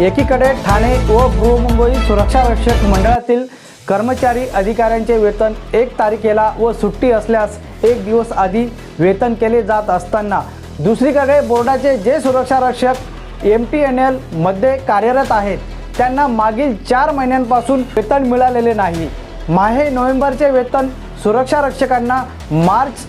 एकीकडे ठाणे व गृहमुंबई सुरक्षा रक्षक मंडळातील कर्मचारी अधिकाऱ्यांचे वेतन एक तारखेला व सुट्टी असल्यास एक दिवस आधी वेतन केले जात असताना. दुसरीकडे बोर्डाचे जे सुरक्षा रक्षक एम टी एन एलमध्ये कार्यरत आहेत त्यांना मागील चार महिन्यांपासून वेतन मिळालेले नाही. माहे नोव्हेंबरचे वेतन सुरक्षा रक्षकांना मार्च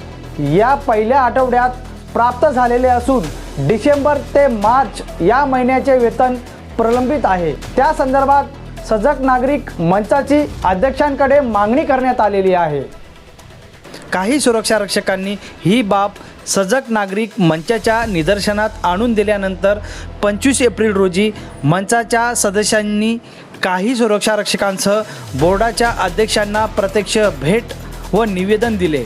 या पहिल्या आठवड्यात प्राप्त झालेले असून डिसेंबर ते मार्च या महिन्याचे वेतन प्रलंबित आहे. त्या संदर्भात सजग नागरिक मंचाची अध्यक्षांकडे मागणी करण्यात आलेली आहे. काही सुरक्षा रक्षकांनी ही बाब सजग नागरिक मंचाच्या निदर्शनात आणून दिल्यानंतर पंचवीस एप्रिल रोजी मंचाच्या सदस्यांनी काही सुरक्षा रक्षकांसह बोर्डाच्या अध्यक्षांना प्रत्यक्ष भेट व निवेदन दिले.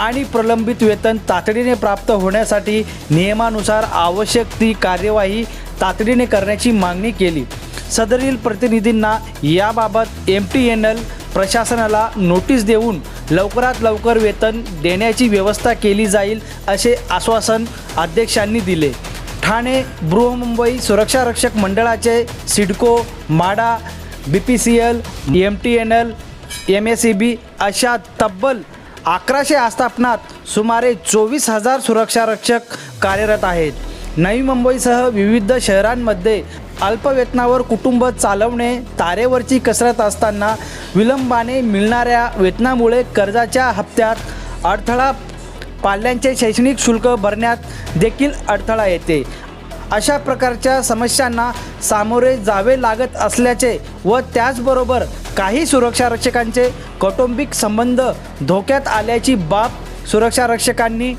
आणि प्रलंबित वेतन तातडीने प्राप्त होण्यासाठी नियमानुसार आवश्यक ती कार्यवाही तातडीने करण्याची मागणी केली. सदरील प्रतिनिधींना याबाबत एम टी एन एल प्रशासनाला नोटीस देऊन लवकरात लवकर वेतन देण्याची व्यवस्था केली जाईल असे आश्वासन अध्यक्षांनी दिले. ठाणे बृहमुंबई सुरक्षा रक्षक मंडळाचे CIDCO MHADA B P C L M T N L M S C B अशा तब्बल अकराशे आस्थापनात सुमारे चोवीस हजार सुरक्षा रक्षक कार्यरत आहेत. नवी मुंबईसह विविध शहरांमध्ये अल्पवेतनावर कुटुंब चालवणे तारेवरची कसरत असताना विलंबाने मिळणाऱ्या वेतनामुळे कर्जाच्या हप्त्यात अडथळा पाल्यांचे शैक्षणिक शुल्क भरण्यात देखील अडथळा येते. अशा प्रकारच्या समस्यांना सामोरे जावे लागत असल्याचे व त्याचबरोबर काही सुरक्षा रक्षकांचे कौटुंबिक संबंध धोक्यात आल्याची बाब सुरक्षा रक्षकांनी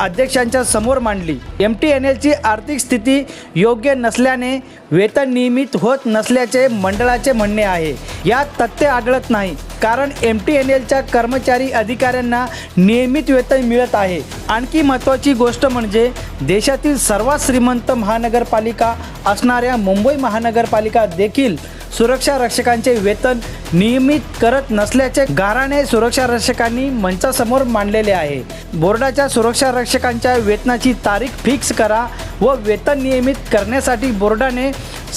अध्यक्षांच्या समोर मांडली. एम टी एन एलची आर्थिक स्थिती योग्य नसल्याने वेतन नियमित होत नसल्याचे मंडळाचे म्हणणे आहे. यात तथ्य आढळत नाही कारण एम टी एन एलच्या कर्मचारी अधिकाऱ्यांना नियमित वेतन मिळत आहे. आणखी महत्त्वाची गोष्ट म्हणजे देशातील सर्वात श्रीमंत महानगरपालिका असणाऱ्या मुंबई महानगरपालिका देखील सुरक्षा रक्षकांचे वेतन नियमित करत नसल्याचे गाराणे सुरक्षा रक्षकांनी मंचासमोर मांडलेले आहे. बोर्डाच्या सुरक्षा रक्षकांच्या वेतनाची तारीख फिक्स करा व वेतन नियमित करण्यासाठी बोर्डाने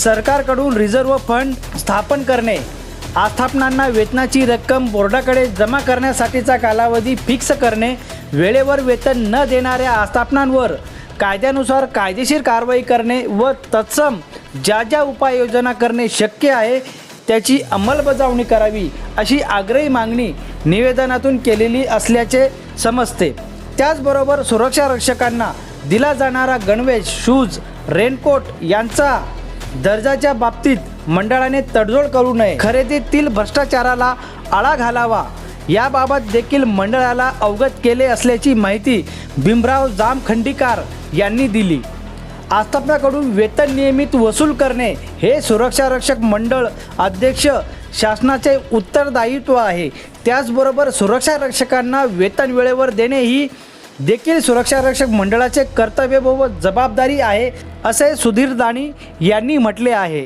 सरकारकडून रिझर्व्ह फंड स्थापन करणे. आस्थापनांना वेतनाची रक्कम बोर्डाकडे जमा करण्यासाठीचा कालावधी फिक्स करणे वेळेवर वेतन न देणाऱ्या आस्थापनांवर कायद्यानुसार कायदेशीर कारवाई करणे व तत्सम ज्या ज्या उपाययोजना करणे शक्य आहे त्याची अंमलबजावणी करावी अशी आग्रही मागणी निवेदनातून केलेली असल्याचे समजते. त्याचबरोबर सुरक्षा रक्षकांना दिला जाणारा गणवेश शूज रेनकोट यांचा दर्जाच्या बाबतीत मंडळाने तडजोड करू नये. खरेदीतील भ्रष्टाचाराला आळा घालावा. याबाबत देखील मंडळाला अवगत केले असल्याची माहिती भीमराव जामखंडीकार यांनी दिली. आस्थापनाकडून वेतन नियमित वसूल करणे हे सुरक्षा रक्षक मंडळ अध्यक्ष शासनाचे उत्तरदायित्व आहे. त्याचबरोबर सुरक्षा रक्षकांना वेतन वेळेवर देणे ही देखील सुरक्षा रक्षक मंडळाचे कर्तव्य व जबाबदारी आहे असे सुधीर दाणी यांनी म्हटले आहे.